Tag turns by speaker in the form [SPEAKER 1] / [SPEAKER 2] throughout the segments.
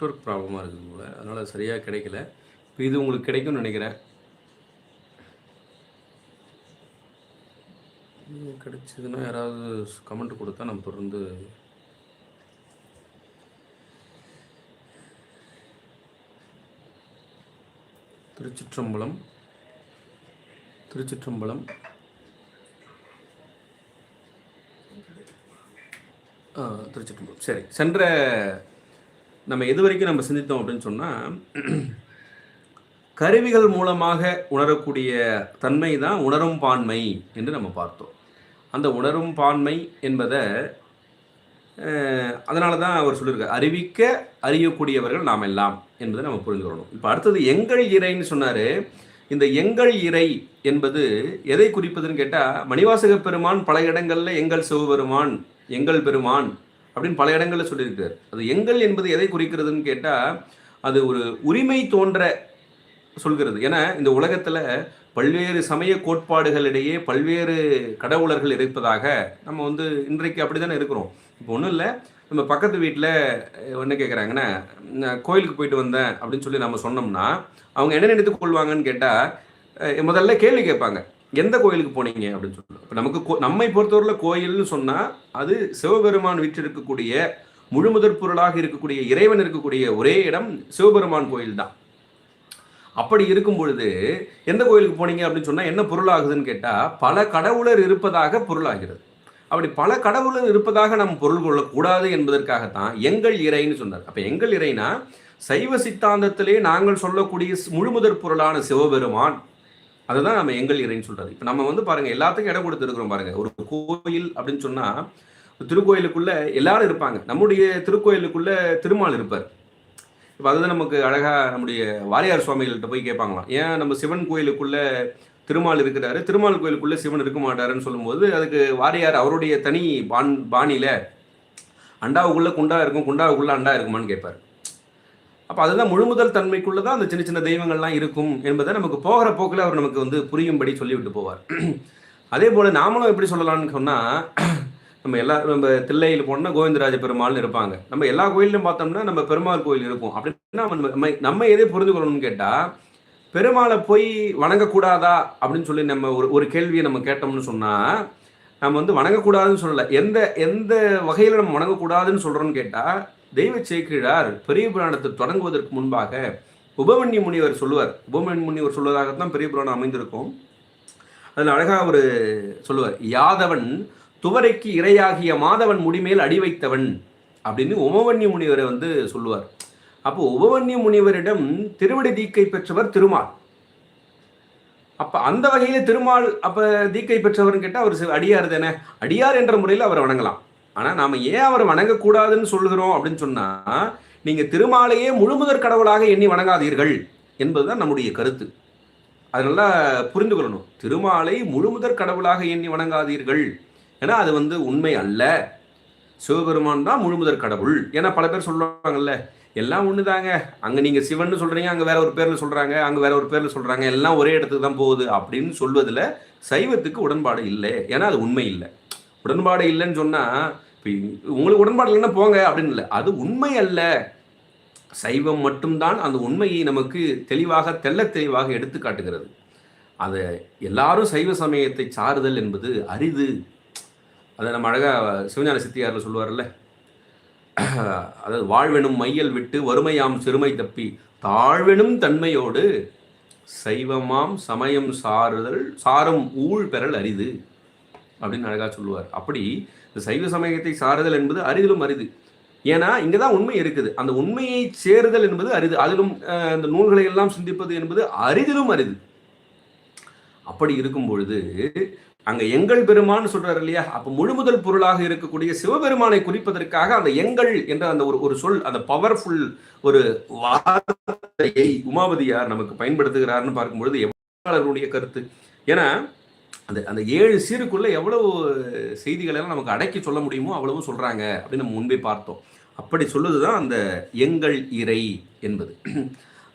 [SPEAKER 1] Network ப்ராப்ளமாக இருக்குது போல். அதனால் சரியாக கிடைக்கல. இப்போ இது உங்களுக்கு கிடைக்கும்னு நினைக்கிறேன். இது கிடைச்சதுன்னா யாராவது கமெண்ட் கொடுத்தா நம்ம தொடர்ந்து திருச்சிற்றம்பலம் திருச்சிற்றம்பலம் ஆ, திருச்சிற்றம்பலம். சரி சென்ற நம்ம எது வரைக்கும் நம்ம சிந்தித்தோம் அப்படின்னு சொன்னால் கருவிகள் மூலமாக உணரக்கூடிய தன்மை தான் உணரும் பான்மை என்று நம்ம பார்த்தோம். அந்த உணரும் பான்மை என்பதை அதனால தான் அவர் சொல்லியிருக்கார் அறிவிக்க அறியக்கூடியவர்கள் நாம் எல்லாம் என்பதை நம்ம புரிந்துக்கணும் இப்போ அடுத்தது எங்கள் இறைன்னு சொன்னார். இந்த எங்கள் இறை என்பது எதை குறிப்பதுன்னு கேட்டால் மணிவாசக பெருமான் பல இடங்களில் எங்கள் சிவபெருமான் எங்கள் பெருமான் அப்படின்னு பல இடங்களில் சொல்லியிருக்கிறார். அது எங்கள் என்பது எதை குறிக்கிறதுன்னு கேட்டால் அது ஒரு உரிமை தோன்ற சொல்கிறது. ஏன்னா இந்த உலகத்தில் பல்வேறு சமய கோட்பாடுகளிடையே பல்வேறு கடவுளர்கள் இருப்பதாக நம்ம வந்து இன்றைக்கு அப்படி தானே இருக்கிறோம். இப்போ ஒன்றும் இல்லை நம்ம பக்கத்து வீட்டில் என்ன கேட்குறாங்கன்னா கோயிலுக்கு போயிட்டு வந்தேன் அப்படின்னு சொல்லி நம்ம சொன்னோம்னா அவங்க என்ன நினைத்து கொள்வாங்கன்னு கேட்டால் முதல்ல கேள்வி கேட்பாங்க. எந்த கோயிலுக்கு போனீங்க அப்படின்னு சொல்லுவோம் இப்போ நமக்கு நம்மை பொறுத்தவரையில் கோயில்னு சொன்னால் அது சிவபெருமான் வீற்றிருக்கக்கூடிய முழுமுதற் பொருளாக இருக்கக்கூடிய இறைவன் இருக்கக்கூடிய ஒரே இடம் சிவபெருமான் கோயில் தான் அப்படி இருக்கும் பொழுது எந்த கோயிலுக்கு போனீங்க அப்படின்னு சொன்னா என்ன பொருளாகுதுன்னு கேட்டா பல கடவுளர் இருப்பதாக பொருளாகிறது. அப்படி பல கடவுளர் இருப்பதாக நாம் பொருள் கொள்ளக்கூடாது என்பதற்காகத்தான் எங்கள் இறைன்னு சொன்னார். அப்ப எங்கள் இறைனா சைவ சித்தாந்தத்திலே நாங்கள் சொல்லக்கூடிய முழுமுதற் பொருளான சிவபெருமான் அதுதான் நம்ம எங்கள் இறைன்னு சொல்றது. இப்போ நம்ம வந்து பாருங்க எல்லாத்துக்கும் இடம் கொடுத்துருக்குறோம் பாருங்க. ஒரு கோயில் அப்படின்னு சொன்னா திருக்கோயிலுக்குள்ள எல்லாரும் இருப்பாங்க. நம்முடைய திருக்கோயிலுக்குள்ள திருமால் இருப்பார். இப்போ அதுதான் நமக்கு அழகா நம்முடைய வாரியார் சுவாமிகள்கிட்ட போய் கேட்பாங்களாம். ஏன் நம்ம சிவன் கோயிலுக்குள்ள திருமால் இருக்கிறாரு? திருமால் கோயிலுக்குள்ள சிவன் இருக்க மாட்டாருன்னு சொல்லும்போது அதுக்கு வாரியார் அவருடைய தனி பான் பாணியில அண்டாவுக்குள்ள குண்டா இருக்கும் குண்டாவுக்குள்ள அண்டா இருக்குமான்னு கேட்பாரு. அப்போ அதுதான் முழுமுதல் தன்மைக்குள்ள தான் அந்த சின்ன சின்ன தெய்வங்கள்லாம் இருக்கும் என்பதை நமக்கு போகிற போக்கில் அவர் நமக்கு வந்து புரியும்படி சொல்லிவிட்டு போவார். அதே போல் நாமளும் எப்படி சொல்லலாம்னு சொன்னால் நம்ம எல்லா நம்ம தில்லையில் போனோம்னா கோவிந்தராஜ பெருமாள்னு இருப்பாங்க. நம்ம எல்லா கோயிலும் பார்த்தோம்னா நம்ம பெருமாள் கோயில் இருக்கும். அப்படின்னா நம்ம- நம்ம எதே எதை புரிந்து கொள்ளணும்னு கேட்டால் பெருமாளை போய் வணங்கக்கூடாதா அப்படின்னு சொல்லி நம்ம ஒரு ஒரு கேள்வியை நம்ம கேட்டோம்னு சொன்னால் நம்ம வந்து வணங்கக்கூடாதுன்னு சொல்லலை. எந்த எந்த வகையில் நம்ம வணங்கக்கூடாதுன்னு சொல்கிறோன்னு கேட்டால் தெய்வ சேக்கிழார் பெரிய புராணத்தை தொடங்குவதற்கு முன்பாக உபமன்யு முனிவர் சொல்லுவார். உபமன்யு முனிவர் சொல்வதாகத்தான் பெரிய புராணம் அமைந்திருக்கும். அதில் அழகாக ஒரு சொல்லுவார் யாதவன் துவரைக்கு இரையாகிய மாதவன் முடிமேல் அடி வைத்தவன் அப்படின்னு உபமன்யு முனிவரை வந்து சொல்லுவார். அப்போ உபமன்யு முனிவரிடம் திருவடி தீக்கை பெற்றவர் திருமால். அப்ப அந்த வகையில் திருமால் அப்ப தீக்கை பெற்றவர்னு கேட்டால் அவர் அடியார் தானே? அடியார் என்ற முறையில் அவரை வணங்கலாம். ஆனா நாம ஏன் அவரை வணங்கக்கூடாதுன்னு சொல்லுகிறோம் அப்படின்னு சொன்னா நீங்க திருமாலையே முழுமுதற் கடவுளாக எண்ணி வணங்காதீர்கள் என்பதுதான் நம்முடைய கருத்து. அதனால புரிந்து கொள்ளணும். திருமாலை முழுமுதற் கடவுளாக எண்ணி வணங்காதீர்கள். ஏன்னா அது வந்து உண்மை அல்ல. சிவபெருமான் தான் முழுமுதற் கடவுள். ஏன்னா பல பேர் சொல்லுவாங்கல்ல எல்லாம் ஒண்ணுதாங்க. அங்க நீங்க சிவன் சொல்றீங்க அங்க வேற ஒரு பேர்ல சொல்றாங்க அங்க வேற ஒரு பேர்ல சொல்றாங்க எல்லாம் ஒரே இடத்துக்கு தான் போகுது அப்படின்னு சொல்வதுல சைவத்துக்கு உடன்பாடு இல்லை. ஏன்னா அது உண்மை இல்லை. உடன்பாடு இல்லைன்னு சொன்னால் இப்போ உங்களுக்கு உடன்பாடு இல்லைன்னா போங்க அப்படின்னு இல்லை. அது உண்மை அல்ல. சைவம் மட்டும்தான் அந்த உண்மையை நமக்கு தெளிவாக தெள்ளத் தெளிவாக எடுத்து காட்டுகிறது. அதை எல்லாரும் சைவ சமயத்தை சாருதல் என்பது அரிது. அதை நம்ம அழகாக சிவஞான சித்தியாரில் சொல்லுவார்ல. அதாவது வாழ்வெனும் மையல் விட்டு வறுமையாம் சிறுமை தப்பி தாழ்வெனும் தன்மையோடு சைவமாம் சமயம் சாருதல் சாரும் ஊழ் பெறல் அரிது. அப்படின்னு அழகா சொல்லுவார். அப்படி இந்த சைவ சமயத்தை சாருதல் என்பது அரிதிலும் அரிது. ஏன்னா இங்கதான் உண்மை இருக்குது. அந்த உண்மையை சேருதல் என்பது அரிது. அதிலும் அஹ், இந்த நூல்களை எல்லாம் சிந்திப்பது என்பது அரிதிலும் அரிது. அப்படி இருக்கும் பொழுது அங்க எங்கள் பெருமான்னு சொல்றாரு இல்லையா? அப்ப முழுமுதல் பொருளாக இருக்கக்கூடிய சிவபெருமானை குறிப்பதற்காக அந்த எங்கள் என்ற அந்த ஒரு ஒரு சொல் அந்த பவர்ஃபுல் ஒரு வார்த்தையை உமாபதியார் நமக்கு பயன்படுத்துகிறார்னு பார்க்கும்பொழுது எவ்வளவு கருத்து. ஏன்னா அந்த அந்த ஏழு சீருக்குள்ள எவ்வளவு செய்திகளை எல்லாம் நமக்கு அடக்கி சொல்ல முடியுமோ அவ்வளவும் சொல்றாங்க அப்படின்னு நம்ம முன்பே பார்த்தோம். அப்படி சொல்லுதுதான் அந்த எங்கள் இறை என்பது.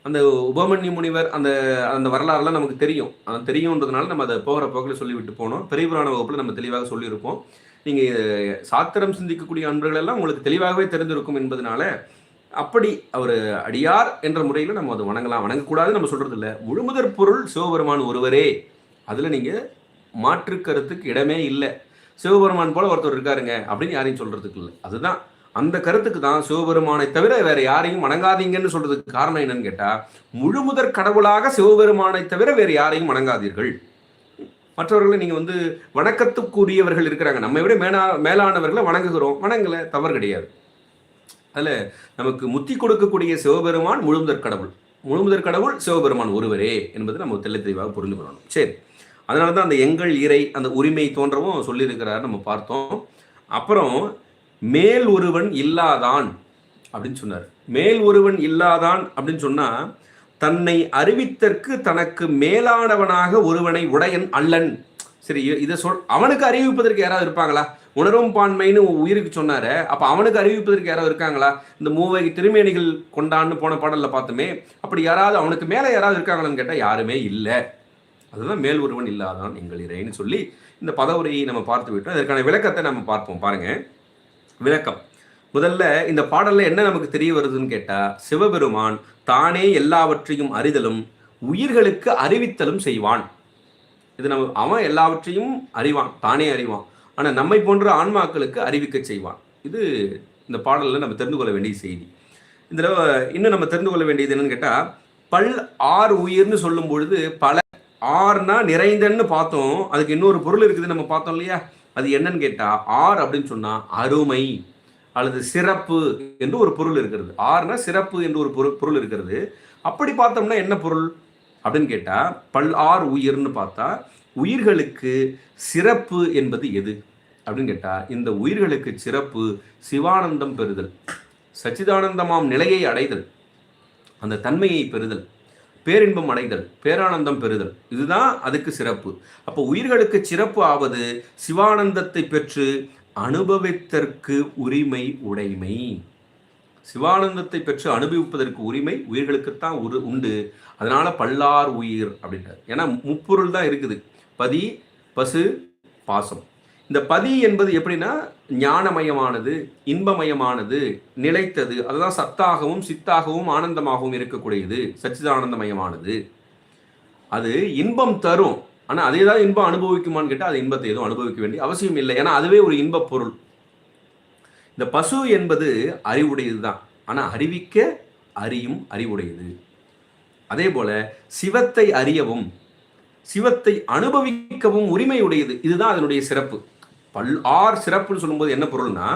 [SPEAKER 1] அந்த உபமன்யு முனிவர் அந்த அந்த வரலாறுலாம் நமக்கு தெரியும். அது தெரியுன்றதுனால நம்ம அதை போகிற போக்கில் சொல்லிவிட்டு போனோம். பெரியபுராண வகுப்பில் நம்ம தெளிவாக சொல்லியிருப்போம். நீங்கள் சாத்திரம் சிந்திக்கக்கூடிய அன்பர்கள் எல்லாம் உங்களுக்கு தெளிவாகவே தெரிந்திருக்கும் என்பதனால அப்படி அவர் அடியார் என்ற முறையில் நம்ம அதை வணங்கலாம். வணங்கக்கூடாதுன்னு நம்ம சொல்கிறது இல்லை முழுமுதற் பொருள் சிவபெருமான் ஒருவரே. அதில் நீங்கள் மாற்று கருத்துக்கு இடமே இல்லை. சிவபெருமான் போல ஒருத்தர் இருக்காருங்க அப்படின்னு யாரையும் சொல்றதுக்கு இல்லை. அதுதான் அந்த கருத்துக்கு தான் சிவபெருமானை தவிர வேற யாரையும் வணங்காதீங்கன்னு சொல்றதுக்கு காரணம் என்னன்னு கேட்டா முழுமுதற் கடவுளாக சிவபெருமானை தவிர வேற யாரையும் வணங்காதீர்கள். மற்றவர்களை நீங்க வந்து வணக்கத்துக்குரியவர்கள் இருக்கிறாங்க. நம்மை விட மேலா மேலானவர்களை வணங்குகிறோம். வணங்கல தவறு கிடையாது. அதுல நமக்கு முத்தி கொடுக்கக்கூடிய சிவபெருமான் முழுமுதற் கடவுள். முழுமுதற் கடவுள் சிவபெருமான் ஒருவரே என்பது நம்ம தெள்ள தெளிவாக புரிந்து கொள்ளணும். சரி. அதனால தான் அந்த எங்கள் இறை அந்த உரிமை தோன்றவும் சொல்லியிருக்கிறார் நம்ம பார்த்தோம். அப்புறம் மேல் ஒருவன் இல்லாதான் அப்படின்னு சொன்னார். மேல் ஒருவன் இல்லாதான் அப்படின்னு சொன்னா தன்னை அறிவித்தற்கு தனக்கு மேலானவனாக ஒருவனை உடையன் அல்லன். சரி இதை சொல் அவனுக்கு அறிவிப்பதற்கு யாராவது இருப்பாங்களா? உணரும் பான்மைன்னு உயிருக்கு சொன்னாரு அப்போ அவனுக்கு அறிவிப்பதற்கு யாராவது இருக்காங்களா? இந்த மூவை திருமேனிகள் கொண்டான்னு போன பாடலில் பார்த்தோமே அப்படி யாராவது அவனுக்கு மேலே யாராவது இருக்காங்களான்னு கேட்டால் யாருமே இல்லை. அதுதான் மேல் ஒருவன் இல்லாதான் எங்கள் இறைன்னு சொல்லி இந்த பதவுரையை நம்ம பார்த்து விட்டோம். அதற்கான விளக்கத்தை நம்ம பார்ப்போம். பாருங்க. விளக்கம். முதல்ல இந்த பாடல்ல என்ன நமக்கு தெரிய வருதுன்னு கேட்டால் சிவபெருமான் தானே எல்லாவற்றையும் அறிதலும் உயிர்களுக்கு அறிவித்தலும் செய்வான். இது நம்ம அவன் எல்லாவற்றையும் அறிவான் தானே அறிவான். ஆனால் நம்மை போன்ற ஆன்மாக்களுக்கு அறிவிக்க செய்வான். இது இந்த பாடல்ல நம்ம தெரிந்து கொள்ள வேண்டிய செய்தி. இந்த இன்னும் நம்ம தெரிந்து கொள்ள வேண்டியது என்னன்னு கேட்டால் பல் ஆறு உயிர்னு சொல்லும் பொழுது பல ஆர்னா நிறைந்தன்னு பார்த்தோம். அதுக்கு இன்னொரு பொருள் இருக்குது நம்ம பார்த்தோம் இல்லையா? அது என்னன்னு கேட்டா ஆர் அப்படின்னு சொன்னா அருமை அல்லது சிறப்பு என்று ஒரு பொருள் இருக்கிறது. ஆறுனா சிறப்பு என்று ஒரு பொருள் பொருள் இருக்கிறது. அப்படி பார்த்தோம்னா என்ன பொருள்? அப்படின்னு கேட்டா பல் ஆர் உயிர்னு பார்த்தா உயிர்களுக்கு சிறப்பு என்பது எது? அப்படின்னு கேட்டா இந்த உயிர்களுக்கு சிறப்பு சிவானந்தம் பெறுதல் சச்சிதானந்தமாம் நிலையை அடைதல் அந்த தன்மையை பெறுதல். பேரின்பம் அடைதல் பேரானந்தம் பெறுதல். இதுதான் அதுக்கு சிறப்பு. அப்போ உயிர்களுக்கு சிறப்பு ஆவது சிவானந்தத்தை பெற்று அனுபவித்தற்கு உரிமை உடைமை. சிவானந்தத்தை பெற்று அனுபவிப்பதற்கு உரிமை உயிர்களுக்குத்தான் ஒரு உண்டு. அதனால பல்லார் உயிர் அப்படின்றார். ஏன்னா முப்பொருள் தான் இருக்குது. பதி பசு பாசம். இந்த பதி என்பது எப்படின்னா ஞானமயமானது இன்பமயமானது நிலைத்தது அதுதான் சத்தாகவும் சித்தாகவும் ஆனந்தமாகவும் இருக்கக்கூடியது சச்சிதானந்தமயமானது. அது இன்பம் தரும். ஆனால் அதே தான் இன்பம் அனுபவிக்குமான்னு கேட்டால் அது இன்பத்தை எதுவும் அனுபவிக்க வேண்டிய அவசியம் இல்லை. ஏன்னா அதுவே ஒரு இன்ப பொருள். இந்த பசு என்பது அறிவுடையது தான் ஆனால் அறிவிக்க அறியும் அறிவுடையது. அதே போல சிவத்தை அறியவும் சிவத்தை அனுபவிக்கவும் உரிமை உடையது இதுதான் அதனுடைய சிறப்பு. பல் ஆர் சிறப்புன்னு சொல்லும்போது என்ன பொருள்னா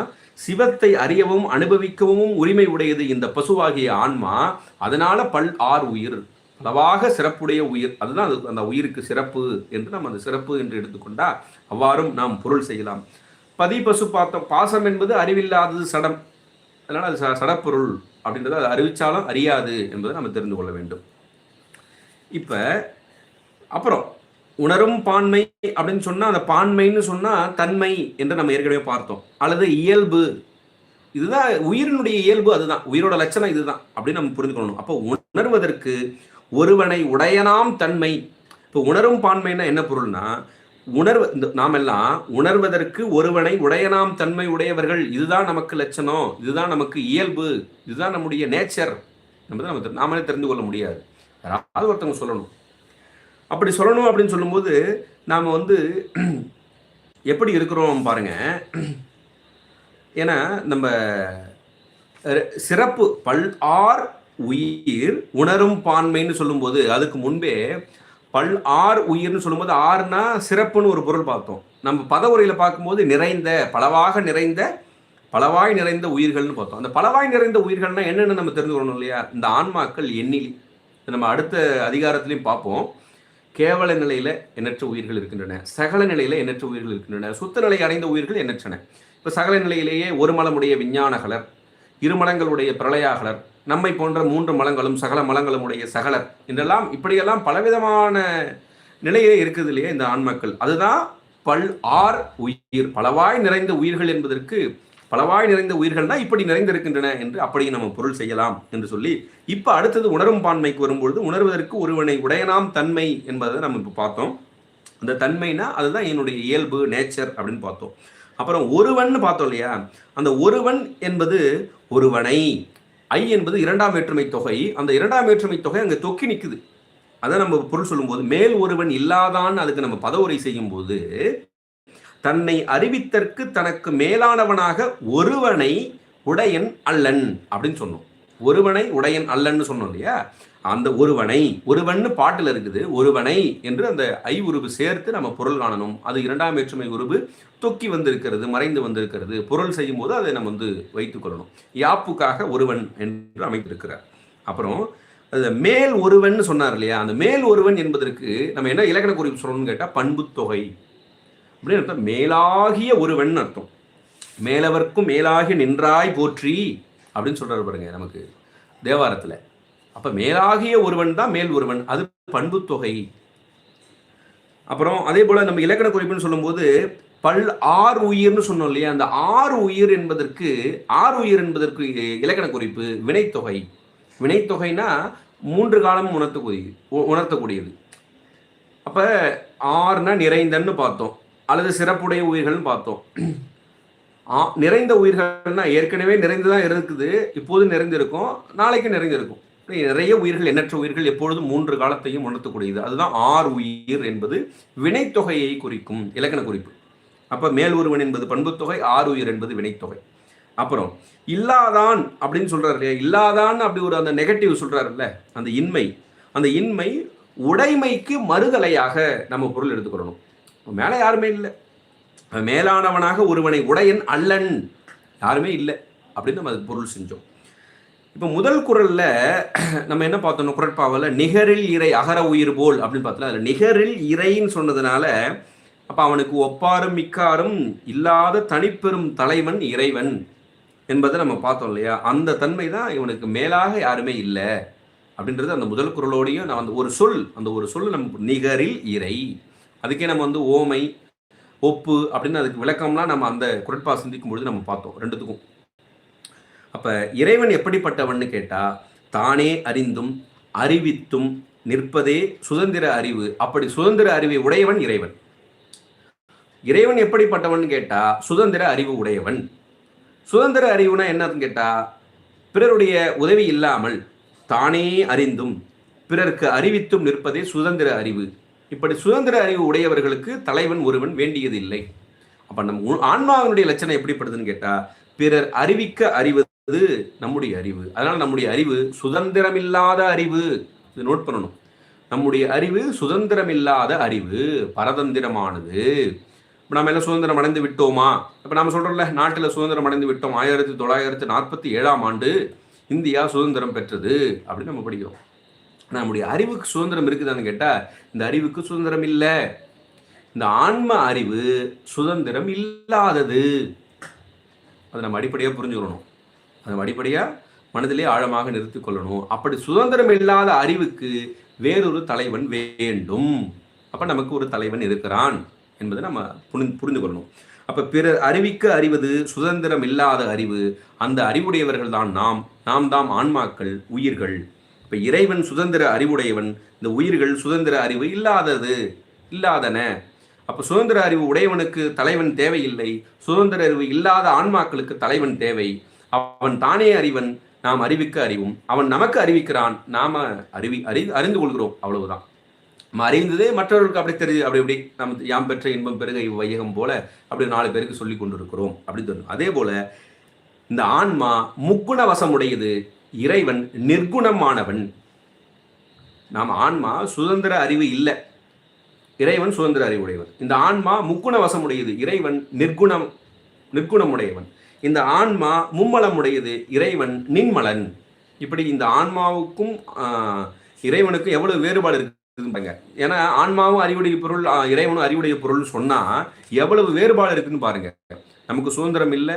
[SPEAKER 1] சிவத்தை அறியவும் அனுபவிக்கவும் உரிமை உடையது இந்த பசுவாகிய ஆன்மா. அதனால பல் ஆர் உயிர். அளவாக சிறப்புடைய உயிர். அதுதான் அது அந்த உயிருக்கு சிறப்பு என்று நம்ம அந்த சிறப்பு என்று எடுத்துக்கொண்டா அவ்வாறும் நாம் பொருள் செய்யலாம். பதி பசு பார்த்தோம் பாசம் என்பது அறிவில்லாதது சடம். அதனால் அது சடப்பொருள் அப்படின்றத அது அறிவிச்சாலும் அறியாது என்பதை நம்ம தெரிந்து கொள்ள வேண்டும். இப்போ அப்புறம் உணரும் பான்மை அப்படின்னு சொன்னால் அந்த பான்மைன்னு சொன்னால் தன்மை என்று நம்ம ஏற்கனவே பார்த்தோம். அல்லது இயல்பு. இதுதான் உயிரினுடைய இயல்பு அதுதான். உயிரோட லட்சணம் இதுதான் அப்படின்னு நம்ம புரிந்துக்கணும் அப்போ உணர்வதற்கு ஒருவனை உடையனாம் தன்மை. இப்போ உணரும் பான்மைன்னா என்ன பொருள்னா உணர்வு இந்த நாமெல்லாம் உணர்வதற்கு ஒருவனை உடையனாம் தன்மை உடையவர்கள். இதுதான் நமக்கு லட்சணம். இதுதான் நமக்கு இயல்பு. இதுதான் நம்முடைய நேச்சர். நம்ம நம்ம நாமளே தெரிந்து கொள்ள முடியாது. யாராவது ஒருத்தவங்க சொல்லணும். அப்படி சொல்லணும் அப்படின்னு சொல்லும்போது நாம் வந்து எப்படி இருக்கிறோம் பாருங்க. ஏன்னா நம்ம சிறப்பு பல் ஆர் உயிர் உணரும் பான்மைன்னு சொல்லும்போது அதுக்கு முன்பே பல் ஆர் உயிர்னு சொல்லும்போது ஆறுனா சிறப்புன்னு ஒரு பொருள் பார்த்தோம். நம்ம பதவுரையில் பார்க்கும்போது நிறைந்த பலவாக நிறைந்த பலவாய் நிறைந்த உயிர்கள்னு பார்த்தோம். அந்த பலவாய் நிறைந்த உயிர்கள்னா என்னென்னு நம்ம தெரிஞ்சுக்கணும் இல்லையா? இந்த ஆன்மாக்கள் எண்ணிலி. நம்ம அடுத்த அதிகாரத்துலையும் பார்ப்போம். கேவல நிலையில எண்ணற்ற உயிர்கள் இருக்கின்றன. சகல நிலையில எண்ணற்ற உயிர்கள் இருக்கின்றன. சுத்த நிலை அடைந்த உயிர்கள் எண்ணற்றன. இப்போ சகல நிலையிலேயே ஒரு மலமுடைய விஞ்ஞானகலர் இருமலங்களுடைய பிரளயாகலர் நம்மை போன்ற மூன்று மலங்களும் சகல மலங்களும் உடைய சகலர் என்றெல்லாம் இப்படியெல்லாம் பலவிதமான நிலையே இருக்குது இல்லையா இந்த ஆண்மக்கள். அதுதான் பல் ஆர் உயிர். பலவாய் நிறைந்த உயிர்கள் என்பதற்கு பலவாய் நிறைந்த உயிர்கள் தான் இப்படி நிறைந்திருக்கின்றன என்று அப்படியும் நம்ம பொருள் செய்யலாம் என்று சொல்லி இப்போ அடுத்தது உணரும் பான்மைக்கு வரும்பொழுது உணர்வதற்கு ஒருவனை உடையனாம் தன்மை என்பதை நம்ம இப்போ பார்த்தோம். அந்த தன்மைனா அதுதான் என்னுடைய இயல்பு நேச்சர் அப்படின்னு பார்த்தோம். அப்புறம் ஒருவன் பார்த்தோம் இல்லையா? அந்த ஒருவன் என்பது ஒருவனை. ஐ என்பது இரண்டாம் வேற்றுமை தொகை. அந்த இரண்டாம் வேற்றுமை தொகை அங்கே தொக்கி நிற்குது அதை நம்ம பொருள் சொல்லும்போது மேல் ஒருவன் இல்லாதான்னு அதுக்கு நம்ம பதவுரை செய்யும் போது தன்னை அறிவித்தற்கு தனக்கு மேலானவனாக ஒருவனை உடையன் அல்லன் அப்படின்னு சொன்னோம். ஒருவனை உடையன் அல்லன்னு சொன்னோம் இல்லையா? அந்த ஒருவனை ஒருவன்னு பாட்டில் இருக்குது ஒருவனை என்று அந்த ஐ உருவு சேர்த்து நம்ம பொருள் காணணும். அது இரண்டாம் வேற்றுமை உருவு தொக்கி வந்திருக்கிறது மறைந்து வந்திருக்கிறது. பொருள் செய்யும் போது அதை நம்ம வந்து வைத்துக் கொள்ளணும். யாப்புக்காக ஒருவன் என்று அமைத்திருக்கிறார். அப்புறம் அது மேல் ஒருவன் சொன்னார் இல்லையா? அந்த மேல் ஒருவன் என்பதற்கு நம்ம என்ன இலக்கண குறிப்பு சொல்லணும்னு கேட்டால் பண்பு தொகை. அப்படின்னு அர்த்தம். மேலாகிய ஒருவன் அர்த்தம். மேலவர்க்கும் மேலாகி நின்றாய் போற்றி அப்படின்னு சொல்கிறார் பாருங்க நமக்கு தேவாரத்தில். அப்போ மேலாகிய ஒருவன் தான் மேல் ஒருவன். அது பண்பு தொகை. அப்புறம் அதே போல் நம்ம இலக்கண குறிப்புன்னு சொல்லும்போது பல் ஆறு உயிர்னு சொன்னோம் இல்லையா? அந்த ஆறு உயிர் என்பதற்கு ஆறு உயிர் என்பதற்கு இலக்கண குறிப்பு வினைத்தொகை. வினைத்தொகைனா மூன்று காலம் உணர்த்தக்கூடியது உணர்த்தக்கூடியது. அப்போ ஆறுனா நிறைந்தன்னு பார்த்தோம். அல்லது சிறப்புடைய உயிர்கள்னு பார்த்தோம். ஆ, நிறைந்த உயிர்கள்னா ஏற்கனவே நிறைந்து தான் இருக்குது இப்போது நிறைந்திருக்கும் நாளைக்கு நிறைந்திருக்கும். நிறைய உயிர்கள் எண்ணற்ற உயிர்கள் எப்பொழுதும் மூன்று காலத்தையும் உணர்த்தக்கூடியது. அதுதான் ஆறு உயிர் என்பது வினைத்தொகையை குறிக்கும் இலக்கண குறிப்பு. அப்போ மேல் ஒருவன் என்பது பண்புத்தொகை ஆறு உயிர் என்பது வினைத்தொகை. அப்புறம் இல்லாதான் அப்படின்னு சொல்கிறார் இல்லையா? இல்லாதான் அப்படி ஒரு அந்த நெகட்டிவ் சொல்கிறாருல்ல அந்த இன்மை. அந்த இன்மை உடைமைக்கு மறுதலையாக நம்ம பொருள் எடுத்துக்கொள்ளணும். மேலே யாருமே இல்லை. மேலானவனாக ஒருவனை உடையன் அல்லன். யாருமே இல்லை. அப்படின்னு நம்ம அது பொருள் செஞ்சோம். இப்போ முதல் குரலில் நம்ம என்ன பார்த்தோம்? குரட்பாவில் நிகரில் இறை அகர உயிர் போல் அப்படின்னு பார்த்தோம்ல. அதில் நிகரில் இறைன்னு சொன்னதுனால அப்போ அவனுக்கு ஒப்பாரும் மிக்காரும் இல்லாத தனிப்பெரும் தலைவன் இறைவன் என்பதை நம்ம பார்த்தோம் இல்லையா? அந்த தன்மை தான் இவனுக்கு மேலாக யாருமே இல்லை. அப்படின்றது அந்த முதல் குரலோடையும் நான் அந்த ஒரு சொல் அந்த ஒரு சொல் நம்ம நிகரில் இறை. அதுக்கே நம்ம வந்து ஓமை ஒப்பு அப்படின்னு அதுக்கு விளக்கம்லாம் நம்ம அந்த குரட்பா சிந்திக்கும் பொழுது நம்ம பார்த்தோம் ரெண்டுத்துக்கும். அப்போ இறைவன் எப்படிப்பட்டவன்னு கேட்டால் தானே அறிந்தும் அறிவித்தும் நிற்பதே சுதந்திர அறிவு. அப்படி சுதந்திர அறிவை உடையவன் இறைவன். இறைவன் எப்படிப்பட்டவன் கேட்டால் சுதந்திர அறிவு உடையவன். சுதந்திர அறிவுனா என்னதுன்னு கேட்டால் பிறருடைய உதவி இல்லாமல் தானே அறிந்தும் பிறருக்கு அறிவித்தும் நிற்பதே சுதந்திர அறிவு. இப்படி சுதந்திர அறிவு உடையவர்களுக்கு தலைவன் ஒருவன் வேண்டியதில்லை. அப்ப நம் ஆன்மாவினுடைய லட்சணம் எப்படிப்படுதுன்னு கேட்டா பிறர் அறிவிக்க அறிவது நம்முடைய அறிவு. அதனால நம்முடைய அறிவு சுதந்திரமில்லாத அறிவு. இது நோட் பண்ணணும். நம்முடைய அறிவு சுதந்திரமில்லாத அறிவு பரதந்திரமானது. இப்போ நம்ம எல்லாம் சுதந்திரம் அடைந்து விட்டோமா? இப்போ நம்ம சொல்றோம்ல நாட்டில் சுதந்திரம் அடைந்து விட்டோம். ஆயிரத்தி தொள்ளாயிரத்தி நாற்பத்தி ஏழாம் ஆண்டு இந்தியா சுதந்திரம் பெற்றது. அப்படின்னு நம்ம படிக்கிறோம். நம்முடைய அறிவுக்கு சுதந்திரம் இருக்குதான்னு கேட்டால் இந்த அறிவுக்கு சுதந்திரம் இல்லை. இந்த ஆன்ம அறிவு சுதந்திரம் இல்லாதது. அதை நம்ம அடிப்படையாக புரிஞ்சுக்கணும். அதை நம்ம அடிப்படையாக மனதிலே ஆழமாக நிறுத்திக் கொள்ளணும். அப்படி சுதந்திரம் இல்லாத அறிவுக்கு வேறொரு தலைவன் வேண்டும். அப்போ நமக்கு ஒரு தலைவன் இருக்கிறான் என்பதை நம்ம புரிந்து புரிந்து கொள்ளணும் அப்போ பிறர் அறிவிக்க அறிவது சுதந்திரம் இல்லாத அறிவு அந்த அறிவுடையவர்கள் தான் நாம். நாம் தாம் ஆன்மாக்கள் உயிர்கள். இப்போ இறைவன் சுதந்திர அறிவுடையவன். இந்த உயிர்கள் சுதந்திர அறிவு இல்லாதது இல்லாதன. அப்போ சுதந்திர அறிவு உடையவனுக்கு தலைவன் தேவையில்லை. சுதந்திர அறிவு இல்லாத ஆன்மாக்களுக்கு தலைவன் தேவை. அவன் தானே அறிவன் நாம் அறிவிக்க அறிவும். அவன் நமக்கு அறிவிக்கிறான் நாம அறிவி அறி அறிந்து கொள்கிறோம். அவ்வளவுதான். நம்ம அறிந்ததே மற்றவர்களுக்கு அப்படி தெரியுது. அப்படி இப்படி நம் யாம் பெற்ற இன்பம் பெருக வையகம் போல அப்படி நாலு பேருக்கு சொல்லி கொண்டிருக்கிறோம் அப்படின்னு சொல்லணும் அதே போல இந்த ஆன்மா முக்குண வசமுடையது இறைவன் நிர்குணமானவன். நாம் ஆன்மா சுதந்திர அறிவு இல்லை. இறைவன் சுதந்திர அறிவுடையவன். இந்த ஆன்மா முக்குண வசமுடையது இறைவன் நிர்குணம் நிர்குணமுடையவன். இந்த ஆன்மா மும்மலமுடையது. இறைவன் நின்மலன். இப்படி இந்த ஆன்மாவுக்கும் இறைவனுக்கும் எவ்வளவு வேறுபாடு இருக்குதுன்னு பாருங்க. ஏன்னா ஆன்மாவும் அறிவுடைய பொருள் இறைவனும் அறிவுடைய பொருள் சொன்னா எவ்வளவு வேறுபாடு இருக்குன்னு பாருங்க. நமக்கு சுதந்திரம் இல்லை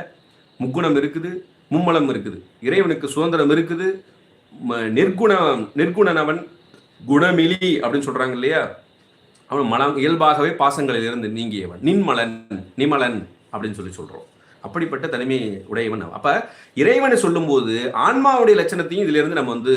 [SPEAKER 1] முக்குணம் இருக்குது. மும்மலம் இருக்குது. இறைவனுக்கு சுதந்திரம் இருக்குது. நிர்குண நிர்குணனவன் குணமிலி அப்படின்னு சொல்றாங்க இல்லையா? அவன் மலம் இயல்பாகவே பாசங்களில் இருந்து நீங்கியவன். நின்மலன் நிமலன் அப்படின்னு சொல்லி சொல்றோம். அப்படிப்பட்ட தனிமை உடையவன் அப்ப இறைவனை சொல்லும்போது ஆன்மாவுடைய லட்சணத்தையும் இதுல இருந்து நம்ம வந்து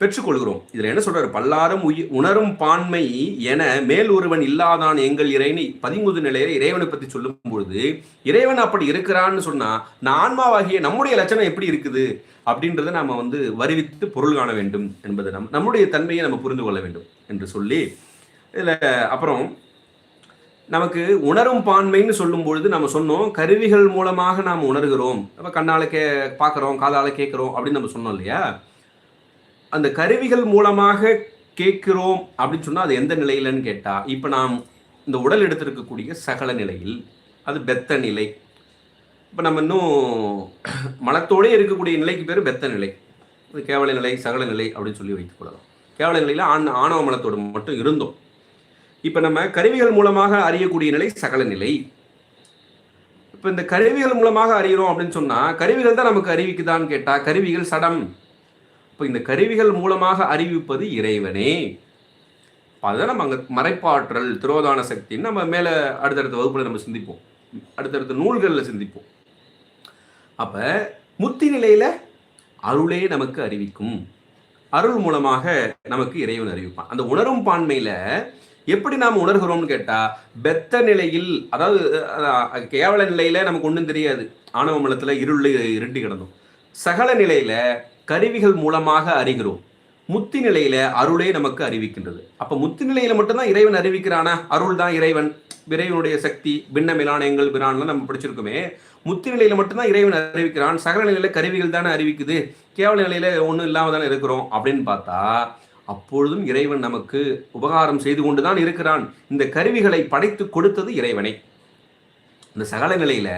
[SPEAKER 1] பெற்றுக்கொள்கிறோம். இதில் என்ன சொல்றாரு? பல்லாரும் உயி- உணரும் பான்மை என மேல் ஒருவன் இல்லாதான் எங்கள் இறைனை பதிமுது நிலையில இறைவனை பற்றி சொல்லும் பொழுது இறைவன் அப்படி இருக்கிறான்னு சொன்னா நான் ஆன்மாவாகிய நம்முடைய லட்சணம் எப்படி இருக்குது? அப்படின்றத நாம வந்து வருவித்து பொருள் காண வேண்டும் என்பது நம் நம்முடைய தன்மையை நம்ம புரிந்து கொள்ள வேண்டும் என்று சொல்லி இதில் அப்புறம் நமக்கு உணரும் பான்மைன்னு சொல்லும் பொழுது நம்ம சொன்னோம் கருவிகள் மூலமாக நாம் உணர்கிறோம். அப்போ கண்ணால் கே பார்க்குறோம் காதால் கேட்குறோம் அப்படின்னு நம்ம சொன்னோம் இல்லையா? அந்த கருவிகள் மூலமாக கேட்கிறோம் அப்படின்னு சொன்னால் அது எந்த நிலையிலன்னு கேட்டால் இப்போ நாம் இந்த உடல் எடுத்திருக்கக்கூடிய சகல நிலையில் அது பெத்த நிலை. இப்போ நம்ம இன்னும் மனத்தோடே இருக்கக்கூடிய நிலைக்கு பேர் பெத்த நிலை. அது கேவல நிலை சகல நிலை அப்படின்னு சொல்லி வைத்துக் கொள்ளலாம். கேவல நிலையில் ஆண் ஆணவ மனத்தோடு மட்டும் இருந்தோம். இப்போ நம்ம கருவிகள் மூலமாக அறியக்கூடிய நிலை சகல நிலை. இப்போ இந்த கருவிகள் மூலமாக அறிகிறோம் அப்படின்னு சொன்னால் கருவிகள் தான் நமக்கு அறிவிக்குதான்னு கேட்டால் கருவிகள் சடம். இப்போ இந்த கருவிகள் மூலமாக அறிவிப்பது இறைவனே. அதுதான் நம்ம அங்கே மறைப்பாற்றல் திரோதான சக்தின்னு நம்ம மேலே அடுத்தடுத்த வகுப்பில் நம்ம சிந்திப்போம். அடுத்தடுத்த நூல்களில் சிந்திப்போம். அப்போ முத்தி நிலையில் அருளே நமக்கு அறிவிக்கும். அருள் மூலமாக நமக்கு இறைவன் அறிவிப்பான். அந்த உணரும் பான்மையில் எப்படி நாம் உணர்கிறோம்னு கேட்டால் பெத்த நிலையில் அதாவது கேவல நிலையில் நமக்கு ஒன்றும் தெரியாது. ஆணவ மலத்தில் இருள் இருட்டி கிடந்தோம். சகல நிலையில் கருவிகள் மூலமாக அறிகிறோம். முத்தி நிலையில அருளே நமக்கு அறிவிக்கின்றது. அப்ப முத்தி நிலையில மட்டும்தான் இறைவன் அறிவிக்கிறானா? அருள் தான் இறைவன். இறைவனுடைய சக்தி பின்ன மிலானயங்கள் பிரான்லாம் நம்ம படிச்சிருக்கோமே. முத்தி நிலையில மட்டும்தான் இறைவன் அறிவிக்கிறான். சகல நிலையில கருவிகள் தானே அறிவிக்குது. கேவல நிலையில ஒன்றும் இல்லாம தானே இருக்கிறோம் அப்படின்னு பார்த்தா அப்பொழுதும் இறைவன் நமக்கு உபகாரம் செய்து கொண்டுதான் இருக்கிறான். இந்த கருவிகளை படைத்து கொடுத்தது இறைவனை. இந்த சகல நிலையில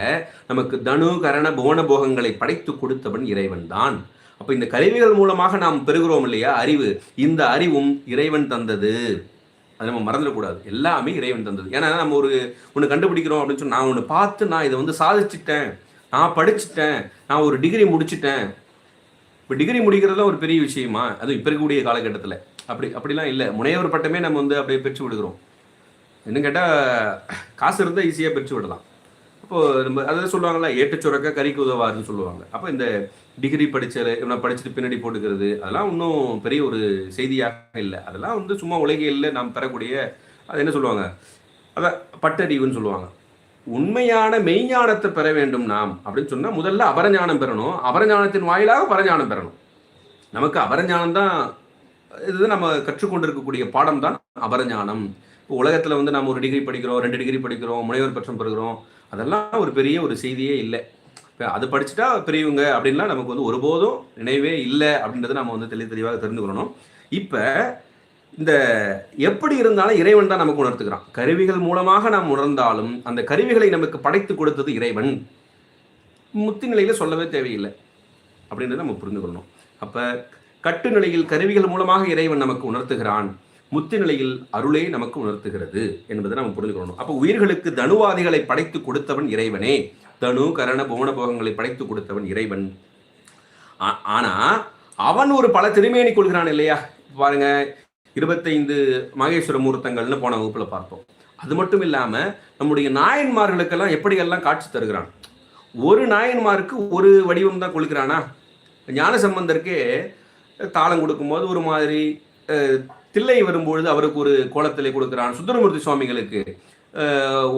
[SPEAKER 1] நமக்கு தனு கரண புவன போகங்களை படைத்து கொடுத்தவன் இறைவன் தான் அப்போ இந்த கருவிகள் மூலமாக நாம் பெறுகிறோம் இல்லையா? அறிவு. இந்த அறிவும் இறைவன் தந்தது. அதை நம்ம மறந்துடக்கூடாது எல்லாமே இறைவன் தந்தது. ஏன்னா நம்ம ஒரு ஒன்று கண்டுபிடிக்கிறோம் அப்படின்னு சொல்லி நான் ஒன்று பார்த்து நான் இதை வந்து சாதிச்சிட்டேன். நான் படிச்சுட்டேன். நான் ஒரு டிகிரி முடிச்சிட்டேன். இப்போ டிகிரி முடிக்கிறதுலாம் ஒரு பெரிய விஷயமா? அதுவும் இப்போ இருக்கக்கூடிய காலகட்டத்தில். அப்படி அப்படிலாம் இல்லை. முனைவர் பட்டமே நம்ம வந்து அப்படியே பெற்று விடுகிறோம் இன்னும் கேட்டால் காசு இருந்தால் ஈஸியாக பெற்று விடலாம் இப்போ நம்ம அதாவது சொல்லுவாங்கல்ல ஏட்டு சுரக்க கறிக்கு உதவாருன்னு சொல்லுவாங்க. அப்போ இந்த டிகிரி படிச்ச இவனை படிச்சுட்டு பின்னாடி போட்டுக்கிறது அதெல்லாம் இன்னும் பெரிய ஒரு செய்தியாக இல்லை. அதெல்லாம் வந்து சும்மா உலகியல்ல நாம் பெறக்கூடிய அது என்ன சொல்லுவாங்க? அதான் பட்டறிவுன்னு சொல்லுவாங்க. உண்மையான மெய்ஞானத்தை பெற வேண்டும் நாம் அப்படின்னு சொன்னால் முதல்ல அபரஞானம் பெறணும். அபரஞானத்தின் வாயிலாக பரஞானம் பெறணும். நமக்கு அபரஞானம் தான் இது நம்ம கற்றுக்கொண்டிருக்கக்கூடிய பாடம் தான் அபரஞானம். இப்போ உலகத்தில் வந்து நம்ம ஒரு டிகிரி படிக்கிறோம் ரெண்டு டிகிரி படிக்கிறோம் முனைவர் பட்டம் பெறுகிறோம். அதெல்லாம் ஒரு பெரிய ஒரு செய்தியே இல்லை. இப்போ அது படிச்சுட்டா பெரியவங்க அப்படின்லாம் நமக்கு வந்து ஒருபோதும் நினைவே இல்லை அப்படின்றத நம்ம வந்து தெளி தெளிவாக தெரிஞ்சுக்கணும் இப்போ இந்த எப்படி இருந்தாலும் இறைவன் தான் நமக்கு உணர்த்துக்கிறான் கருவிகள் மூலமாக நாம் உணர்ந்தாலும் அந்த கருவிகளை நமக்கு படைத்து கொடுத்தது இறைவன். முத்து நிலையில சொல்லவே தேவையில்லை அப்படின்றத நம்ம புரிந்துக்கொள்ளணும் அப்போ கட்டு நிலையில் கருவிகள் மூலமாக இறைவன் நமக்கு உணர்த்துகிறான். முத்து நிலையில் அருளே நமக்கு உணர்த்துகிறது என்பதை நம்ம புரிந்துக்கணும் அப்போ உயிர்களுக்கு தனுவாதிகளை படைத்து கொடுத்தவன் இறைவனே. தனு கரண புவன போகங்களை படைத்து கொடுத்தவன் இறைவன். ஆ- ஆனா அவன் ஒரு பல திருமேனி கொள்கிறான் இல்லையா? பாருங்க இருபத்தைந்து மகேஸ்வர மூர்த்தங்கள்னு போன வகுப்புல பார்த்தோம். அது மட்டும் இல்லாம நம்முடைய நாயன்மார்களுக்கெல்லாம் எப்படியெல்லாம் காட்சி தருகிறான்? ஒரு நாயன்மாருக்கு ஒரு வடிவம் தான் கொள்கிறானா ஞான சம்பந்தருக்கே தாளம் கொடுக்கும்போது ஒரு மாதிரி தில்லை வரும்பொழுது அவருக்கு ஒரு கோலத்திலே கொடுக்கிறான் சுந்தரமூர்த்தி சுவாமிகளுக்கு.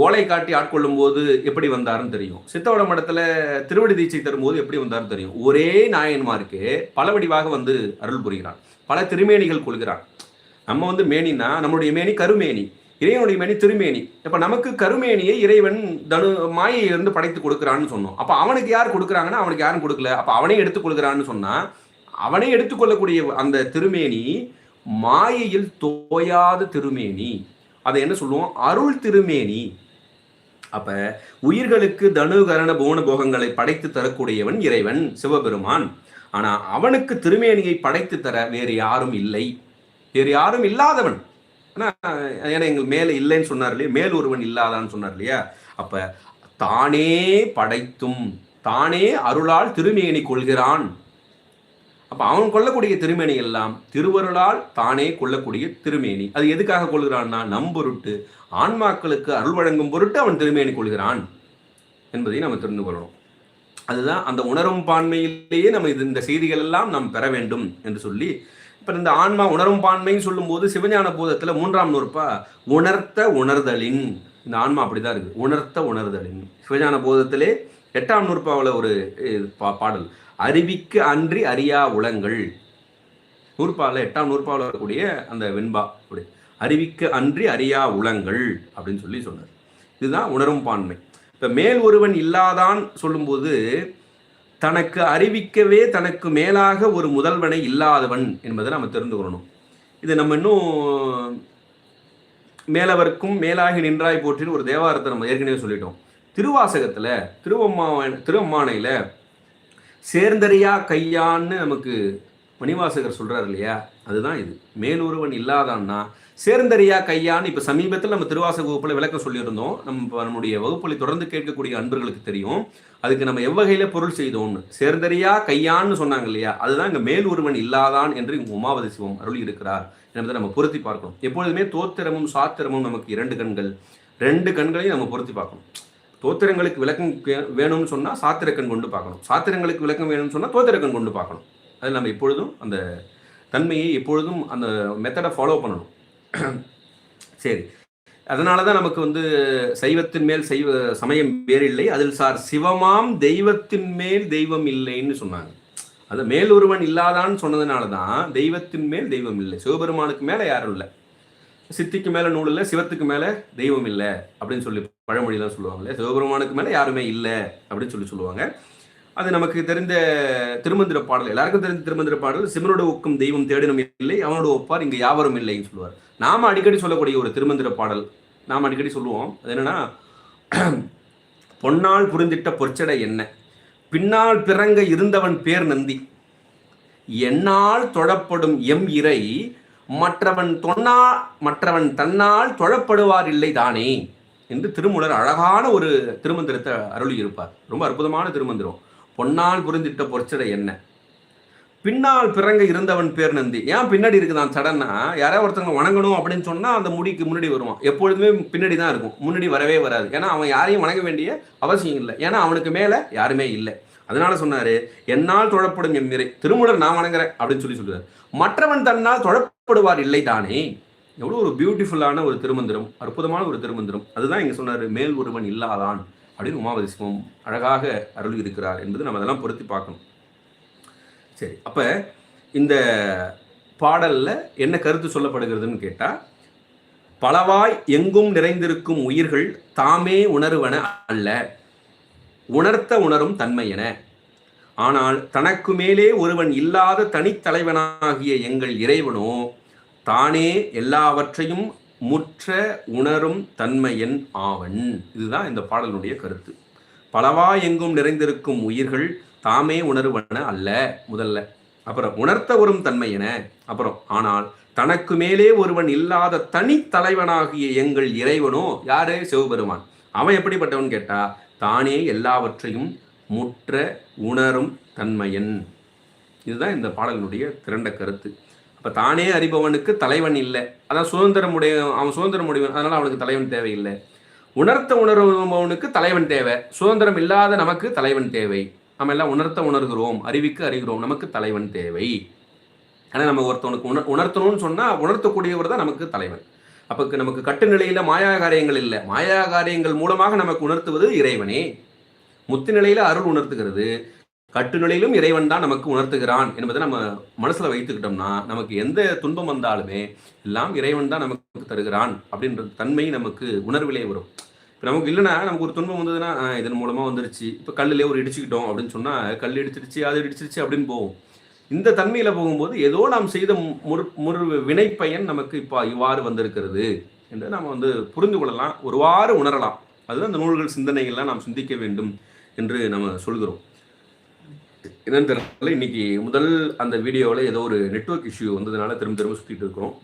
[SPEAKER 1] ஓலை காட்டி ஆட்கொள்ளும் போது எப்படி வந்தாருன்னு தெரியும். சித்தவட மடத்தில் திருவடி தீட்சை தரும்போது எப்படி வந்தாருன்னு தெரியும். ஒரே நாயன்மாருக்கு பல வடிவாக வந்து அருள் புரிகிறான். பல திருமேனிகள் கொள்கிறான். நம்ம வந்து மேனினா நம்மளுடைய மேனி கருமேனி இறைவனுடைய மேனி திருமேனி. இப்போ நமக்கு கருமேனியை இறைவன் தனு மாயையிலிருந்து படைத்து கொடுக்குறான்னு சொன்னோம். அப்போ அவனுக்கு யார் கொடுக்குறாங்கன்னா அவனுக்கு யாரும் கொடுக்கல. அப்போ அவனே எடுத்துக்கொள்கிறான்னு சொன்னால் அவனே எடுத்துக்கொள்ளக்கூடிய அந்த திருமேனி மாயையில் தோயாத திருமேனி. அதை என்ன சொல்லுவோம்? அருள் திருமேனி. அப்ப உயிர்களுக்கு தனு கரண புவன போகங்களை படைத்து தரக்கூடியவன் இறைவன் சிவபெருமான். ஆனா அவனுக்கு திருமேனியை படைத்து தர வேறு யாரும் இல்லை. வேறு யாரும் இல்லாதவன். ஏன்னா எங்கள் மேலே இல்லைன்னு சொன்னார் இல்லையா? மேல் ஒருவன் இல்லாதான்னு சொன்னார் இல்லையா? அப்ப தானே படைத்தும் தானே அருளால் திருமேனி கொள்கிறான். அப்போ அவன் கொள்ளக்கூடிய திருமேனி எல்லாம் திருவருளால் தானே கொள்ளக்கூடிய திருமேனி. அது எதுக்காக கொள்கிறான்னா நம்பொருட்டு ஆன்மாக்களுக்கு அருள் வழங்கும் பொருட்டு அவன் திருமேனி கொள்கிறான் என்பதை நம்ம தெரிந்து கொள்ளணும். அதுதான் அந்த உணரும் பான்மையிலேயே நம்ம இது இந்த செய்திகள் எல்லாம் நாம் பெற வேண்டும் என்று சொல்லி இப்போ இந்த ஆன்மா உணரும் பான்மைன்னு சொல்லும்போது சிவஞான போதத்தில் மூன்றாம் நூற்பா உணர்த்த உணர்தலின். இந்த ஆன்மா அப்படிதான் இருக்கு. உணர்த்த உணர்தலின். சிவஞான போதத்திலே எட்டாம் நூற்பாவில் ஒரு பா- பாடல். அறிவிக்கு அன்றி அறியா உலங்கள் நூற்பாவில் எட்டாம் நூற்பாவில் வரக்கூடிய அந்த வெண்பா அப்படி. அறிவிக்க அன்றி அறியா உலங்கள் அப்படின்னு சொல்லி சொன்னார். இதுதான் உணரும் பான்மை. இப்போ மேல் ஒருவன் இல்லாதான் சொல்லும்போது தனக்கு அறிவிக்கவே தனக்கு மேலாக ஒரு முதல்வனை இல்லாதவன் என்பதை நம்ம தெரிந்து கொள்ளணும். இது நம்ம இன்னும் மேலவர்க்கும் மேலாகி நின்றாய் போற்றின்னு ஒரு தேவாரத்தை நம்ம ஏற்கனவே சொல்லிட்டோம். திருவாசகத்தில் திருவம்மா திருவம்மானையில் சேர்ந்தறியா கையான்னு நமக்கு மணிவாசகர் சொல்கிறார் இல்லையா? அதுதான் இது. மேலொருவன் இல்லாதான்னா சேர்ந்தறியா கையான்னு இப்போ சமீபத்தில் நம்ம திருவாசக வகுப்பில் விளக்கம் சொல்லியிருந்தோம். நம்ம நம்முடைய வகுப்புகளை தொடர்ந்து கேட்கக்கூடிய அன்பர்களுக்கு தெரியும். அதுக்கு நம்ம எவ்வகையில் பொருள் செய்தோம்னு. சேர்ந்தறியா கையான்னு சொன்னாங்க இல்லையா? அதுதான் இங்கே மேல் ஒருவன் இல்லாதான் என்று இங்கு உமாவதி சிவம் அருளி இருக்கிறார். என்பதை நம்ம பொருத்தி பார்க்கணும். எப்பொழுதுமே தோத்திரமும் சாத்திரமும் நமக்கு இரண்டு கண்கள். ரெண்டு கண்களையும் நம்ம பொருத்தி பார்க்கணும். தோத்திரங்களுக்கு விளக்கம் வேணும்னு சொன்னால் சாத்திர கண் கொண்டு பார்க்கணும். சாத்திரங்களுக்கு விளக்கம் வேணும்னு சொன்னால் தோத்திரக்கண் கொண்டு பார்க்கணும். அதில் நம்ம எப்பொழுதும் அந்த தன்மையை எப்பொழுதும் அந்த மெத்தடை ஃபாலோ பண்ணணும். சரி. அதனால தான் நமக்கு வந்து சைவத்தின் மேல் சைவ சமயம் வேறில்லை. அதில் சார் சிவமாம் தெய்வத்தின் மேல் தெய்வம் இல்லைன்னு சொன்னாங்க. அது மேல் ஒருவன் இல்லாதான்னு சொன்னதுனால தான் தெய்வத்தின் மேல் தெய்வம் இல்லை. சிவபெருமானுக்கு மேலே யாரும் இல்லை. சித்திக்கு மேலே நூல் இல்லை சிவத்துக்கு மேலே தெய்வம் இல்லை அப்படின்னு சொல்லி பழமொழியெல்லாம் சொல்லுவாங்க சிவபெருமானுக்கு மேலே யாருமே இல்லை அப்படின்னு சொல்லி சொல்லுவாங்க. அது நமக்கு தெரிந்த திருமந்திர பாடல் எல்லாருக்கும் தெரிந்த திருமந்திர பாடல் சிவனோட ஒக்கும் தெய்வம் தேடினும் இல்லை அவனோட ஒப்பார் இங்கே யாவரும் இல்லைன்னு சொல்லுவார். நாம் அடிக்கடி சொல்லக்கூடிய ஒரு திருமந்திர பாடல் நாம் அடிக்கடி சொல்லுவோம். அது என்னன்னா பொன்னால் புரிந்திட்ட பொற்சடை என்ன? பின்னால் பிறங்க இருந்தவன் பேர் நந்தி. என்னால் தொழப்படும் எம் இறை மற்றவன் தொன்னா மற்றவன் தன்னால் தொழப்படுவார் இல்லை தானே? என்று திருமூலர் அழகான ஒரு திருமந்திரத்தை அருளி இருப்பார் ரொம்ப அற்புதமான திருமந்திரம். பொன்னால் புரிந்திட்ட பொற்சடை என்ன? பின்னால் பிறங்க இருந்தவன் பேர் நந்தி. ஏன் பின்னாடி இருக்குதான்? சடன்னா யாராவது ஒருத்தவங்க வணங்கணும் அப்படின்னு சொன்னா அந்த முடிக்கு முன்னாடி வருவான். எப்பொழுதுமே பின்னாடி தான் இருக்கும். முன்னாடி வரவே வராது. ஏன்னா அவன் யாரையும் வணங்க வேண்டிய அவசியம் இல்லை. ஏன்னா அவனுக்கு மேல யாருமே இல்லை. அதனால சொன்னாரு என்னால் தொழப்படும் நிறை திருமுடர் நான் வணங்குறேன் அப்படின்னு சொல்லி சொல்லுவார். மற்றவன் தன்னால் தொழப்படுவார் இல்லை தானே? எவ்வளோ ஒரு பியூட்டிஃபுல்லான ஒரு திருமந்திரம் அற்புதமான ஒரு திருமந்திரம். அதுதான் இங்கே சொன்னார் மேல் ஒருவன் இல்லாதான் அப்படின்னு உமாவதி சிவம் அழகாக அருள் இருக்கிறார் என்பது நம்ம அதெல்லாம் பொருத்தி பார்க்கணும். சரி அப்போ இந்த பாடலில் என்ன கருத்து சொல்லப்படுகிறதுன்னு கேட்டால் பலவாய் எங்கும் நிறைந்திருக்கும் உயிர்கள் தாமே உணர்வன அல்ல உணர்த்த உணரும் தன்மை என. ஆனால் தனக்கு மேலே ஒருவன் இல்லாத தனித்தலைவனாகிய எங்கள் இறைவனோ தானே எல்லாவற்றையும் முற்ற உணரும் தன்மையன் ஆவன். இதுதான் இந்த பாடலுடைய கருத்து. பலவா எங்கும் நிறைந்திருக்கும் உயிர்கள் தாமே உணர்வன அல்ல முதல்ல. அப்புறம் உணர்த்த வரும் தன்மையென அப்புறம் ஆனால் தனக்கு மேலே ஒருவன் இல்லாத தனி தலைவனாகிய எங்கள் இறைவனோ யாரு? சிவபெருமான். அவன் எப்படிப்பட்டவன் கேட்டா தானே எல்லாவற்றையும் முற்ற உணரும் தன்மையன். இதுதான் இந்த பாடலினுடைய திரண்ட கருத்து. இப்போ தானே அறிபவனுக்கு தலைவன் இல்லை. அதான் சுதந்திரம் உடைய அவன் சுதந்திரம் முடிவன் அதனால் அவனுக்கு தலைவன் தேவையில்லை. உணர்த்த உணர்வுபவனுக்கு தலைவன் தேவை. சுதந்திரம் இல்லாத நமக்கு தலைவன் தேவை. நம்ம எல்லாம் உணர்த்த உணர்கிறோம் அறிவிக்க அறிகிறோம் நமக்கு தலைவன் தேவை. ஆனால் நம்ம ஒருத்தவனுக்கு உணர் உணர்த்தணும்னு சொன்னால் உணர்த்தக்கூடியவர் தான் நமக்கு தலைவன். அப்போ நமக்கு கட்டுநிலையில் மாயா காரியங்கள் இல்லை. மாயா காரியங்கள் மூலமாக நமக்கு உணர்த்துவது இறைவனே. முத்து நிலையில் அருள் உணர்த்துகிறது. கட்டுநிலையிலும் இறைவன் தான் நமக்கு உணர்த்துகிறான் என்பதை நம்ம மனசில் வைத்துக்கிட்டோம்னா நமக்கு எந்த துன்பம் வந்தாலுமே எல்லாம் இறைவன் தான் நமக்கு தருகிறான் அப்படின்ற தன்மை நமக்கு உணர்விலே வரும். இப்போ நமக்கு இல்லைன்னா நமக்கு ஒரு துன்பம் வந்ததுன்னா இதன் மூலமாக வந்துருச்சு. இப்போ கல்லிலே ஒரு இடிச்சுக்கிட்டோம் அப்படின்னு சொன்னால் கல் இடிச்சிருச்சு அது இடிச்சிருச்சு அப்படின்னு போகும். இந்த தன்மையில் போகும்போது ஏதோ நாம் செய்த முறு முறு வினைப்பயன் நமக்கு இப்போ இவ்வாறு வந்திருக்கிறது என்று நாம் வந்து புரிந்து கொள்ளலாம் ஒருவாறு உணரலாம். அதுதான் அந்த நூல்கள் சிந்தனைகள்லாம் நாம் சிந்திக்க வேண்டும் என்று நம்ம சொல்கிறோம். என்னன்னு தெரியல. இன்னைக்கு முதல் அந்த வீடியோவில் ஏதோ ஒரு நெட்ஒர்க் இஷ்யூ வந்ததுனால திரும்ப திரும்ப சுற்றிட்டு இருக்கிறோம்.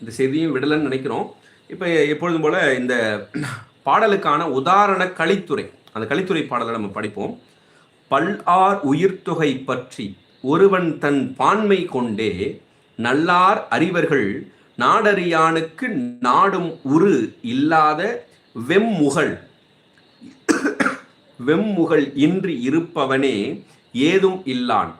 [SPEAKER 1] இந்த செய்தியும் விடலைன்னு நினைக்கிறோம். இப்போ எப்பொழுதும் போல் இந்த பாடலுக்கான உதாரண கலித்துறை அந்த கலித்துறை பாடலை நம்ம படிப்போம். பல்லார் உயிர்த்தொகை பற்றி ஒருவன் தன் பான்மை கொண்டே நல்லார் அறிவர்கள் நாடறியானுக்கு நாடும் உரு இல்லாத வெம்முகள். வெம்முகள் இன்றி இருப்பவனே ஏதும் இல்லான்.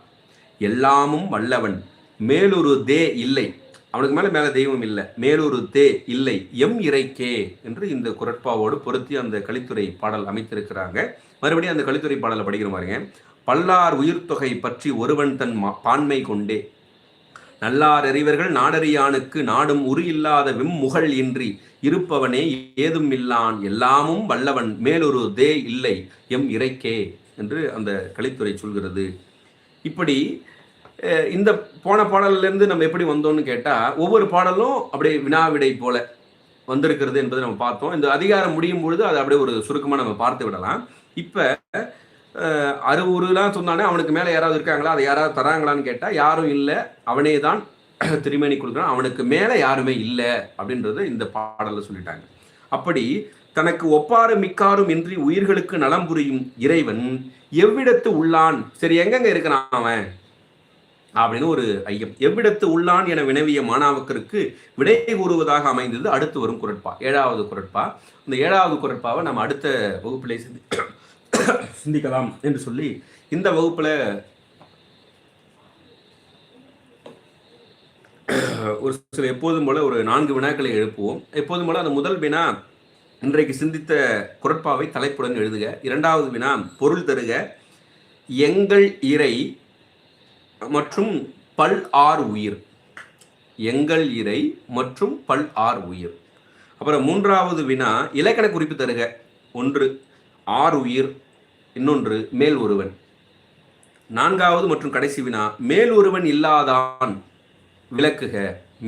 [SPEAKER 1] எல்லாமும் வல்லவன். மேலொரு தே இல்லை. அவனுக்கு மேலே மேலே தெய்வம் இல்லை. மேலொரு தே இல்லை. எம் இறைக்கே என்று இந்த குரட்பாவோடு பொருத்தி அந்த கலித்துறை பாடல் அமைத்திருக்கிறாங்க. மறுபடியும் அந்த கலித்துறை பாடலை படிக்கிற மாதிரிங்க பல்லார் உயிர்த்தொகை பற்றி ஒருவன் தன் பான்மை கொண்டே. நல்லார் அறிவர்கள் நாடறியானுக்கு நாடும் உரு இல்லாத விம்முகள் இன்றி இருப்பவனே ஏதும் இல்லான். எல்லாமும் வல்லவன் மேலொரு தே இல்லை எம் இறைக்கே என்று அந்த கலித்துறை சொல்கிறது. இப்படி இந்த போன பாடல்லேருந்து நம்ம எப்படி வந்தோம்னு கேட்டால் ஒவ்வொரு பாடலும் அப்படியே வினாவிடை போல வந்திருக்கிறது என்பதை நம்ம பார்த்தோம். இந்த அதிகாரம் முடியும் பொழுது அதை அப்படியே ஒரு சுருக்கமாக நம்ம பார்த்து விடலாம். இப்போ அறுபூறுலாம் சொன்னானே அவனுக்கு மேலே யாராவது இருக்காங்களா? அதை யாராவது தராங்களான்னு கேட்டால் யாரும் இல்லை. அவனே தான் திருமணி கொடுக்குறான் அவனுக்கு மேலே யாருமே இல்லை அப்படின்றது இந்த பாடலில் சொல்லிட்டாங்க. அப்படி தனக்கு ஒப்பாரும் மிக்காரும் இன்றி உயிர்களுக்கு நலம் புரியும் இறைவன் எவ்விடத்து உள்ளான்? சரி எங்கெங்க இருக்கிறான் அவன்? அப்படின்னு ஒரு ஐயம். எவ்விடத்து உள்ளான் என வினவிய மாணாவுக்கருக்கு விடை கூறுவதாக அமைந்தது அடுத்து வரும் குரட்பா. ஏழாவது குரட்பா. இந்த ஏழாவது குரட்பாவை நம்ம அடுத்த வகுப்பிலே சிந்தி சிந்திக்கலாம் என்று சொல்லி இந்த வகுப்பில் ஒரு சில எப்போதும் போல ஒரு நான்கு வினாக்களை எழுப்புவோம். எப்போதும் போல அந்த முதல் வினா இன்றைக்கு சிந்தித்த குரட்பாவை தலைப்புடன் எழுதுக. இரண்டாவது வினா பொருள் தருக. எங்கள் இறை மற்றும் பல் ஆர் உயிர். எங்கள் இறை மற்றும் பல் ஆர் உயிர். அப்புறம் மூன்றாவது வினா இலக்கண குறிப்பு தருக. ஒன்று ஆர் உயிர். இன்னொன்று மேல் ஒருவன். நான்காவது மற்றும் கடைசி வினா மேல் ஒருவன் இல்லாதான் விளக்குக.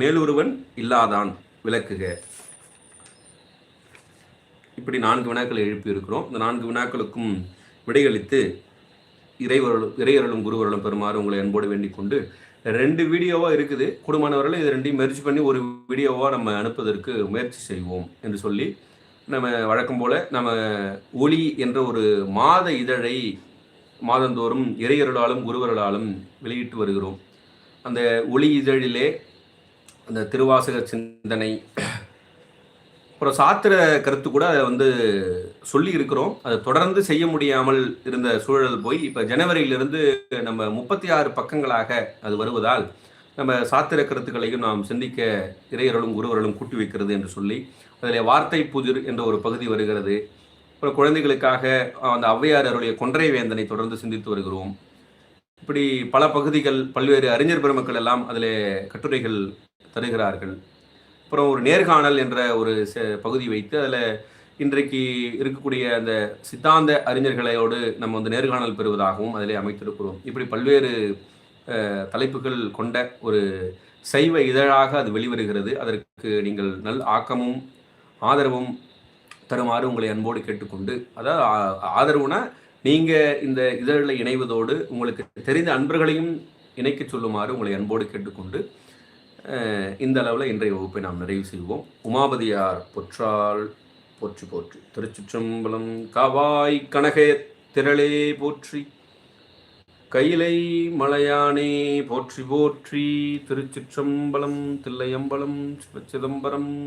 [SPEAKER 1] மேலொருவன் இல்லாதான் விளக்குக. இப்படி நான்கு வினாக்களை எழுப்பியிருக்கிறோம். இந்த நான்கு வினாக்களுக்கும் விடையளித்து இறைவர்களும் இறையர்களும் குருவர்களும் பெறுமாறு உங்களை அன்போடு வேண்டிக் கொண்டு ரெண்டு வீடியோவாக இருக்குது. குடும்பமானவர்கள் இது ரெண்டையும் மெர்ஜ் பண்ணி ஒரு வீடியோவாக நம்ம அனுப்புவதற்கு முயற்சி செய்வோம் என்று சொல்லி நம்ம வழக்கம் போல் நம்ம ஒளி என்ற ஒரு மாத இதழை மாதந்தோறும் இறையர்களாலும் குருவர்களாலும் வெளியிட்டு வருகிறோம். அந்த ஒளி இதழிலே அந்த திருவாசக சிந்தனை அப்புறம் சாத்திர கருத்து கூட அதை வந்து சொல்லி இருக்கிறோம். அதை தொடர்ந்து செய்ய முடியாமல் இருந்த சூழல் போய் இப்போ ஜனவரியிலிருந்து நம்ம முப்பத்தி ஆறு பக்கங்களாக அது வருவதால் நம்ம சாத்திர கருத்துக்களையும் நாம் சிந்திக்க இறையர்களும் குருவர்களும் கூட்டி வைக்கிறது என்று சொல்லி அதில் வார்த்தை புதிர் என்ற ஒரு பகுதி வருகிறது. அப்புறம் குழந்தைகளுக்காக அந்த ஔவையார் அவருடைய கொன்றை வேந்தனை தொடர்ந்து சிந்தித்து வருகிறோம். இப்படி பல பகுதிகள் பல்வேறு அறிஞர் பெருமக்கள் எல்லாம் அதில் கட்டுரைகள் தருகிறார்கள். அப்புறம் ஒரு நேர்காணல் என்ற ஒரு பகுதி வைத்து அதில் இன்றைக்கு இருக்கக்கூடிய அந்த சித்தாந்த அறிஞர்களோடு நம்ம வந்து நேர்காணல் பெறுவதாகவும் அதிலே அமைத்திருக்கிறோம். இப்படி பல்வேறு தலைப்புகள் கொண்ட ஒரு சைவ இதழாக அது வெளிவருகிறது. அதற்கு நீங்கள் நல் ஆக்கமும் ஆதரவும் தருமாறு உங்களை அன்போடு கேட்டுக்கொண்டு அதாவது ஆதரவுனா நீங்கள் இந்த இதழில் இணைவதோடு உங்களுக்கு தெரிந்த அன்பர்களையும் இணைக்க சொல்லுமாறு உங்களை அன்போடு கேட்டுக்கொண்டு இந்த அளவில் இன்றைய வகுப்பை நாம் நிறைவு செய்வோம். உமாபதியார் பொற்றால் போற்றி போற்றி. திருச்சிற்றம்பலம் காவாய் கனகே திரளே போற்றி. கையிலை மலையானே போற்றி போற்றி. திருச்சிற்றம்பலம் தில்லையம்பலம் சிவச்சிதம்பரம்